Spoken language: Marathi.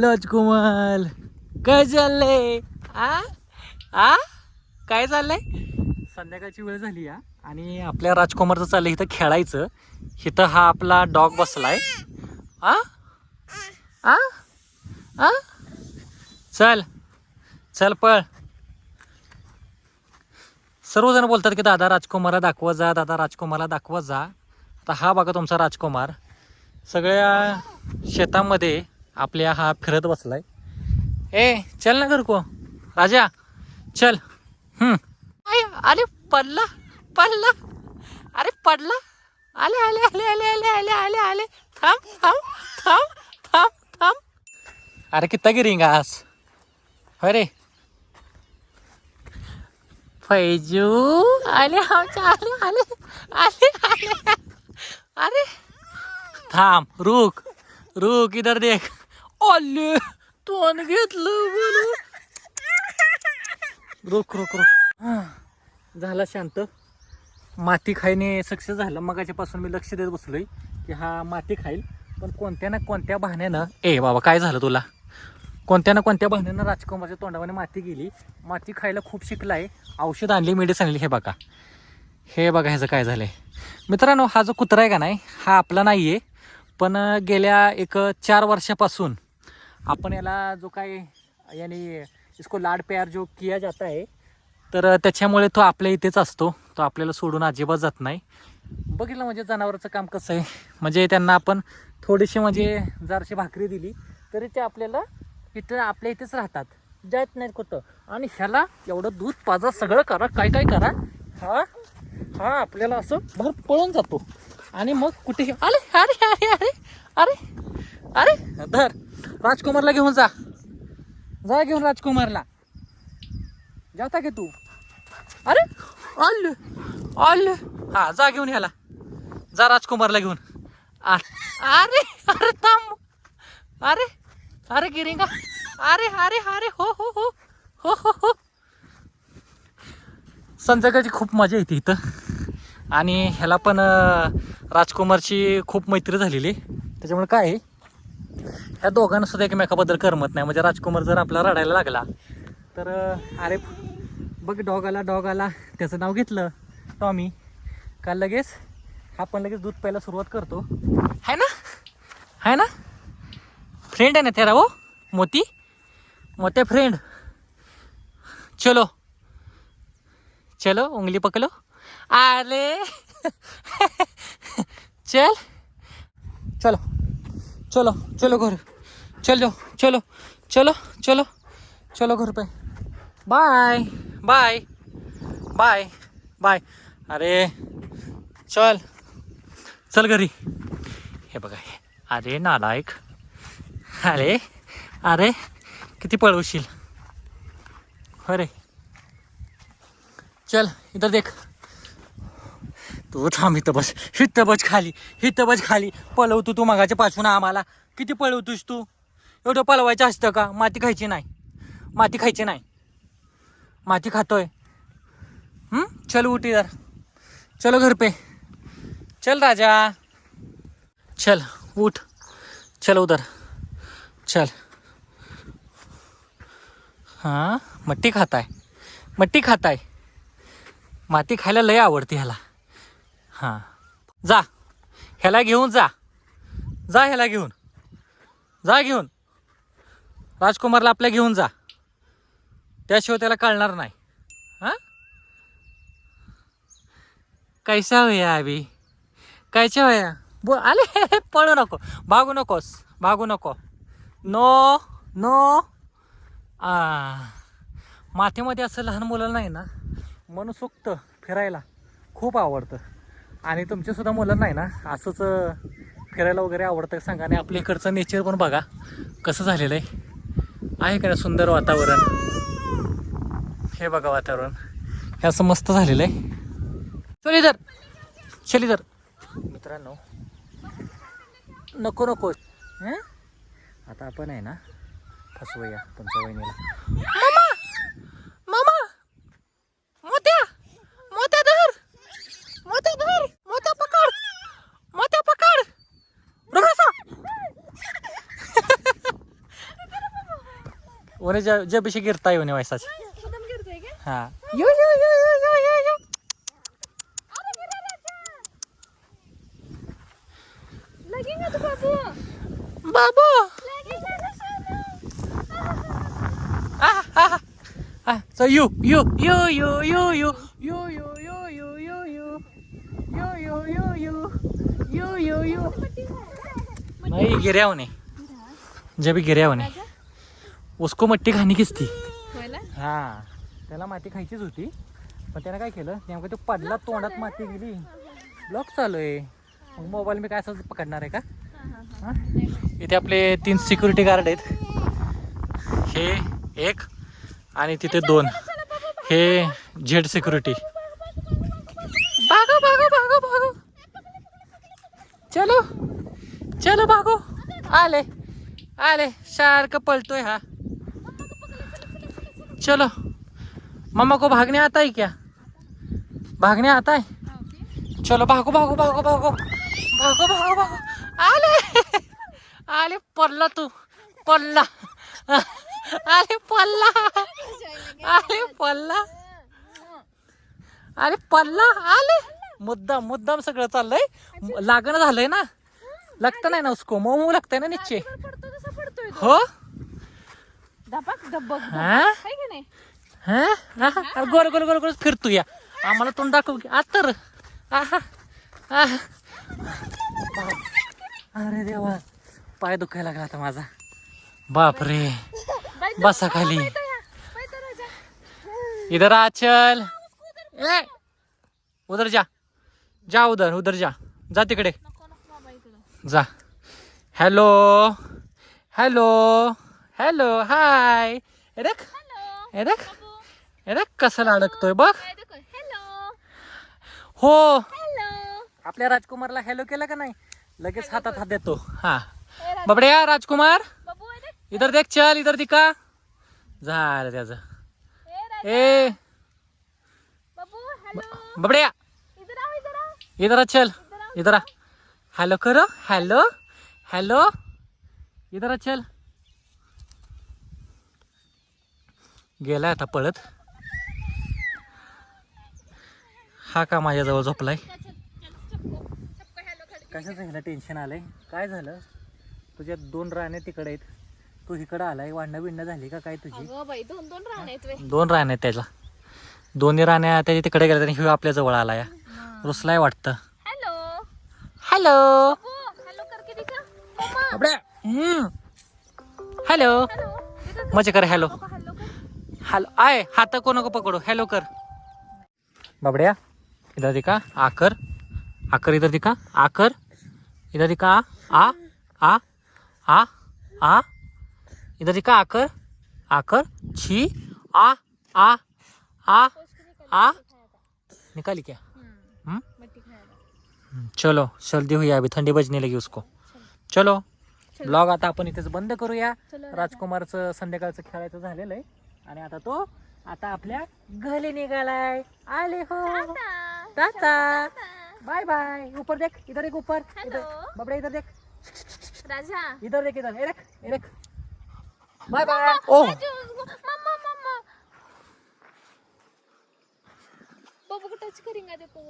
राजकुमार. काय चाललंय? आ? आ? काय चाललंय? संध्याकाळची वेळ झाली या आणि आपल्या राजकुमारचं चाललंय इथं खेळायचं. इथं हा आपला डॉग बसलाय. आ? आ? आ? चल. चल पळ. सर्वजण बोलतात की दादा राजकुमारला दाखवा जा दादा राजकुमारला दाखवा जा. आता हा बघा तुमचा राजकुमार. सगळ्या शेतामध्ये आपल्या हा फिरत बसलाय ए चल ना घर को राजा चल हम्म अरे पडला पडला अरे पडला आले आले आले आले आले आले आले आले थांब थांब थांब थांब थांब अरे कितना गिरिंगास अरे फैजू आले आमच्या आले आले आले आले अरे थांब रुक रुक इधर देख ओले तोंड घेतलं बोलू रुक रुक रुक हा, झाला शांत. माती खायने सक्सेस झालं. मगाच्यापासून मी लक्ष देत बसलोय की हा माती खाईल. पण कोणत्या ना कोणत्या बहाण्यानं ए बाबा काय झालं तुला? कोणत्या ना कोणत्या बहाण्यानं राजकुमारच्या तोंडामध्ये माती गेली. माती खायला खूप शिकला आहे औषध आणली मेडिसिन आणली हे बघा. हे बघा ह्याचं काय झालंय. मित्रांनो हा जो कुत्रा आहे का नाही हा आपला नाही आहे पण गेल्या एक चार वर्षापासून आपण याला जो काय याने इसको लाड प्यार जो किया जाता आहे तर त्याच्यामुळे तो आपल्या इथेच असतो. तो आपल्याला सोडून अजिबात जात नाही. बघितलं म्हणजे जनावराचं काम कसं आहे. म्हणजे त्यांना आपण थोडीशी म्हणजे जरशी भाकरी दिली तरी ते आपल्याला इथं आपल्या इथेच राहतात. जात नाहीत कुठं. आणि ह्याला एवढं दूध पाजा सगळं करा. काय काय करा हा हा आपल्याला असं भर पळून जातो. आणि मग कुठेही आले अरे अरे अरे अरे अरे धर. राजकुमारला घेऊन जा. जा घेऊन राजकुमारला. जाता की तू? अरे आल आल. हा जा घेऊन ह्याला. जा राजकुमारला घेऊन. आ- अरे अरे थांब. अरे अरे गिरिंगा. अरे अरे अरे हो हो हो. हो हो हो. संध्याकाळची खूप मजा येते इथं. आणि ह्याला पण राजकुमारची खूप मैत्री झालेली. त्याच्यामुळे काय आहे? ह्या दोघांना सुद्धा एकमेकाबद्दल करमत नाही. म्हणजे राजकुमार जर आपला रडायला लागला तर अरे बघ डॉग आला डॉग आला त्याचं नाव घेतलं टॉमी. का लगेच हा पण लगेच दूध प्यायला सुरुवात करतो. है ना? है ना? फ्रेंड आहे ना तेरा वो हो? मोती? मोत्या फ्रेंड चलो. चलो उंगली पकलो आले. चल. चलो. चलो चलो घर. चल जाओ चलो चलो चलो चलो घर पे. बाय बाय बाय बाय अरे चल. चल घरी. हे बघा अरे नालायक. अरे अरे किती पळवशील. अरे. चल इथं देख. तू थांब इथं बस. हिथं बस खाली. हिथं बस खाली. पळवतो तू मगाच्या पासून आम्हाला. किती पळवतोस तू? एवढं पळवायचं असतं का? माती खायची नाही. माती खायची नाही. माती खातोय. चल उठ इधर चलो घर पे. चल राजा. चल उठ. चल उधर चल. हां? मट्टी खाताय. मट्टी खाताय. माती खायला लय आवडते ह्याला. हां. जा. ह्याला घेऊन जा. जा ह्याला घेऊन. जा घेऊन. राजकुमारला आपल्या घेऊन जा. त्याशिवाय त्याला कळणार नाही. हां? कैसा होया अभि? कायच्या होया? बो आले पळू नको. भागू नकोस. भागू नको. No no. आ. माथेमध्ये असं लहान मुलं नाही ना? मनसोक्त फिरायला खूप आवडतं. आणि तुमच्यासुद्धा मुलं नाही ना असंच फिरायला वगैरे आवडतं सांगा? आणि आपल्या इकडचं नेचर पण बघा कसं झालेलं आहे. आहे का सुंदर वातावरण? हे बघा वातावरण. हे असं मस्त झालेलं आहे. चल इधर चल इधर. मित्रांनो नको नको. आता आपण आहे ना फसवूया तुमच्या वहिनीला मामा मामा मोत्या मोत्या धर मोत्या धर मोत्या पकड मोत्या पकड रुक बसा. उन्हें जब जब से गिरता है उन्हें वैसा हाँ यो यो यो यो यो यो यो अरे गिरा राजा लगेगा तो बाबू ah ah ah so you you you you you you you you you you you you you you you you you you नहीं उन्हें जब भी गिरा उन्हें राजा उसको मट्टी खानी किस थी होयला? हा त्याला माती खायचीच होती. पण त्यानं काय केलं नेमकं तो पडला तोंडात माती गेली. ब्लॉक चालू आहे. मग मोबाईल मी काय असं पकडणार आहे का? हा? इथे आपले तीन सिक्युरिटी गार्ड आहेत. हे एक आणि तिथे दोन. हे झेड सिक्युरिटी भागो भागो भागो भागो. चलो चलो भागो. आले आले. सारखं पळतोय हा. चलो. मम्मा को भागने आता है क्या? भागने आता है? चलो भागो भागो भागो भागो. भागो भागो भागो. आले. आले पडला तू. पडला आले पडला आले पडला अरे पडला आले. मुद्दाम मुद्दाम सगळं चाललंय. लागणं झालंय ना? लागतं नाही ना उसको? मऊ लागतंय ना निश्चय. हो? धबक धबक हा? आहे का नाही? हा? आहा. अरे गोल गोल गोल गोल. फिरतो या. आम्हाला तोंड दाखव की. आता तर. आहा. आहा. अरे देवा. पाय दुखायला लागला आता माझा. बापरे. बाई, बसा खाली. या. राजा. इधर आ चल. ए! उधर जा. जा उधर उधर जा. जा तिकडे. नको नको बाबा इकडं. जा. हॅलो हॅलो हॅलो हाय रेख रेख रेख कसं लाडकतोय? बघ. हो. आपल्या राजकुमारला हॅलो केला का नाही? लगेच हातात हात देतो. हा. बबड्या राजकुमार? इधर देख चल इधर दिका झालं त्याच ए बबड्या. इधर चल. इधर हॅलो करो. हॅलो हॅलो इधर चल. गेलाय आता पळत. हा का माझ्याजवळ झोपलाय? कशाचं ह्याला टेन्शन आलंय? काय झालं? तुझ्या दोन राण्या तिकडे आहेत. तू इकडं आलाय वाढणं बिणणं झाली का काय तुझी? बाई दोन दोन राहणे दोन आहेत त्याला दोन्ही राण्या त्याच्या तिकडे गेल्या आणि ह्यो आपल्या जवळ आला या रुसलाय वाटतं. हॅलो. हॅलो. बाबू हॅलो. हॅलो. मजे कर हॅलो. बाबा हॅलो आय हात को नको पकडू. हॅलो कर. बाबड्या इधर दिखा आकर आकर इधर दिखा. आकर इधर दिखा आ आ आ आ इधर दिखा आकर आकर छी आ आ आ आ. निकाली क्या? चलो जल्दी हुई अभी ठंडी बजने लगी उसको. चलो ब्लॉग आता आपण इथेच बंद करूया. राजकुमारचं संध्याकाळचं खेळायचं झालेलं आहे. आणि आता तो आता आपल्या घरी निघालाय. आले हो. टाटा. टाटा. Bye bye. ऊपर देख. इधर एक ऊपर Hello. इधर बबड़े इधर देख. राजा. इधर देख इधर. एरक एरक बाय बाय. ओ. मम्मा मम्मा बाबू को टच करेंगे देखो